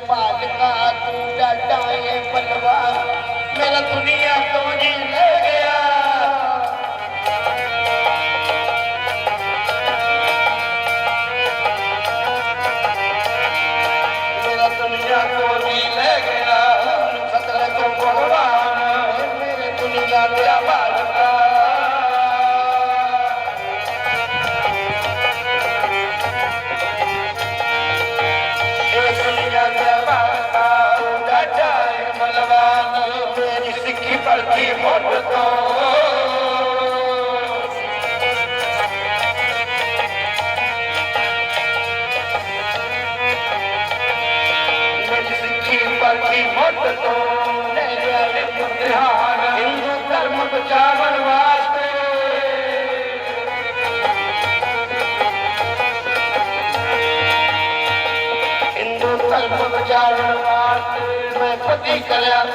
Bye. Hindu कर्मण में पति कलाक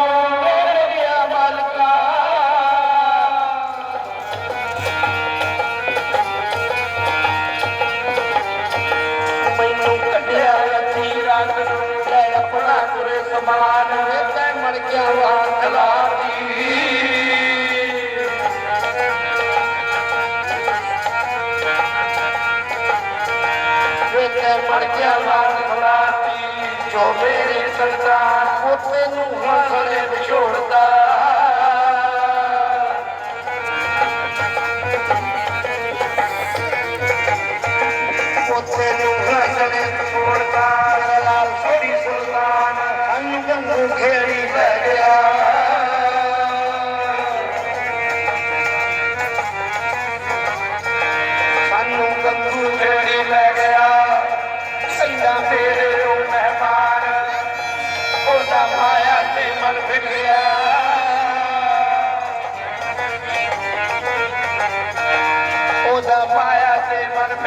ਕੁਰੇ ਸਮਾਨ ਵੇ ਗਿਆ ਵਾਹ ਖਲਾਰੀ ਵੇਖੇ ਗਿਆ ਮਾਨ ਖਲਾਤੀ ਜੋ ਮੇਰੀ ਸੰਤਾਨ ਪੋਤੇ ਨੂੰ ਹੌਸਲੇ ਵਿਛੋੜਦਾ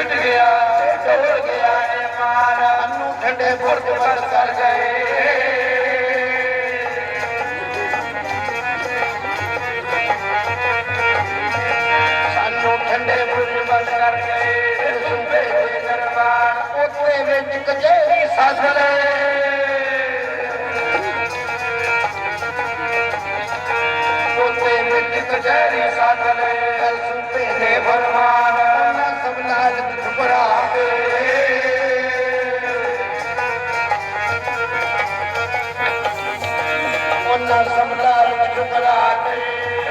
ਤੇ ਗਿਆ ਤੇ ਗਿਆ ਏ ਮਾਨ ਸਾਨੂੰ ਠੰਡੇ ਬੁਰਜ ਵੱਲ ਕਰ ਗਏ। ਸਾਨੂੰ ਠੰਡੇ ਬੁਰਜ ਵੱਲ ਕਰ ਗਏ ਸੂਬੇ ਦੇ ਦਰਬਾਰ, ਉੱਥੇ ਵਿੱਚ ਕਚਹਿਰੀ ਸੱਦ ਲਏ ਉੱਥੇ ਕਚਹਿਰੀ ਸੱਦ ਲਏ ਸੂਬੇ ਦੇ ਫਰਮਾਨ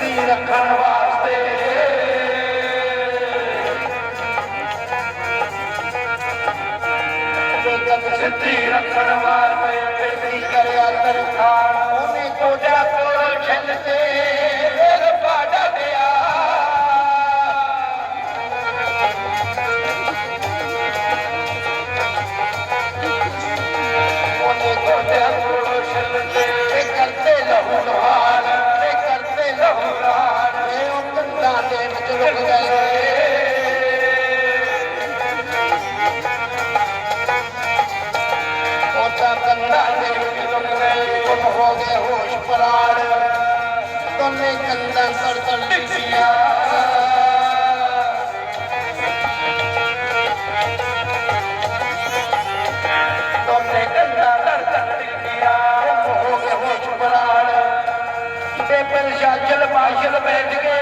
See Tira Carnaval. ਕੰਨਾਂ ਸੜਸੜ ਡਿੱਗੀਆਂ ਬਿਲ ਸ਼ਾਜਲ ਮਾਸ਼ਲ ਬੈਠ ਗਏ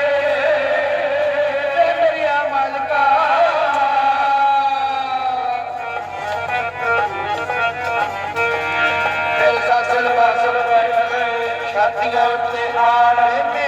ਤੇ ਮੇਰੀਆ ਮਾਲਕਾ ਬਿਲ ਸ਼ਾਜਲ ਮਾਸ਼ਲ ਬੈਠ ਗਏ ਛਾਤੀਆਂ ਉੱਤੇ ਆੜ ਮੇ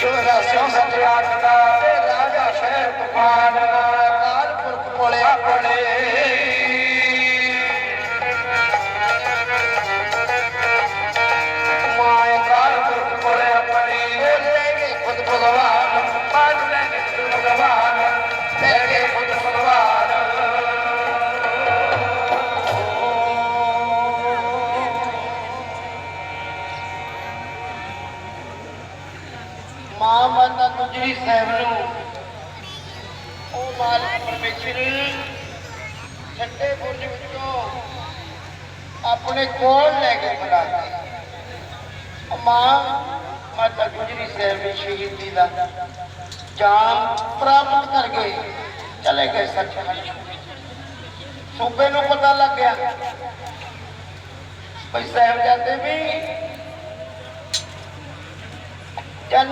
छोर राजा शेर कुमार ਮਾਲਕ ਪਰਮੇਸ਼ਰ ਠੰਡੇ ਬੁਰਜ ਵਿੱਚੋਂ ਆਪਣੇ ਕੋਲ ਲੈ ਕੇ ਬੁਲਾ ਮਾਂ ਮਾਤਾ ਗੁਜਰੀ ਸਾਹਿਬ ਦੀ ਸ਼ਹੀਦੀ ਦਾ ਜਾਮ ਪ੍ਰਾਪਤ ਕਰਕੇ ਚਲੇ ਗਏ ਸੱਚਖੰਡ। ਸੂਬੇ ਨੂੰ ਪਤਾ ਲੱਗ ਗਿਆ। ਭਈ ਸਾਹਿਬ ਜਾਂਦੇ ਵੀ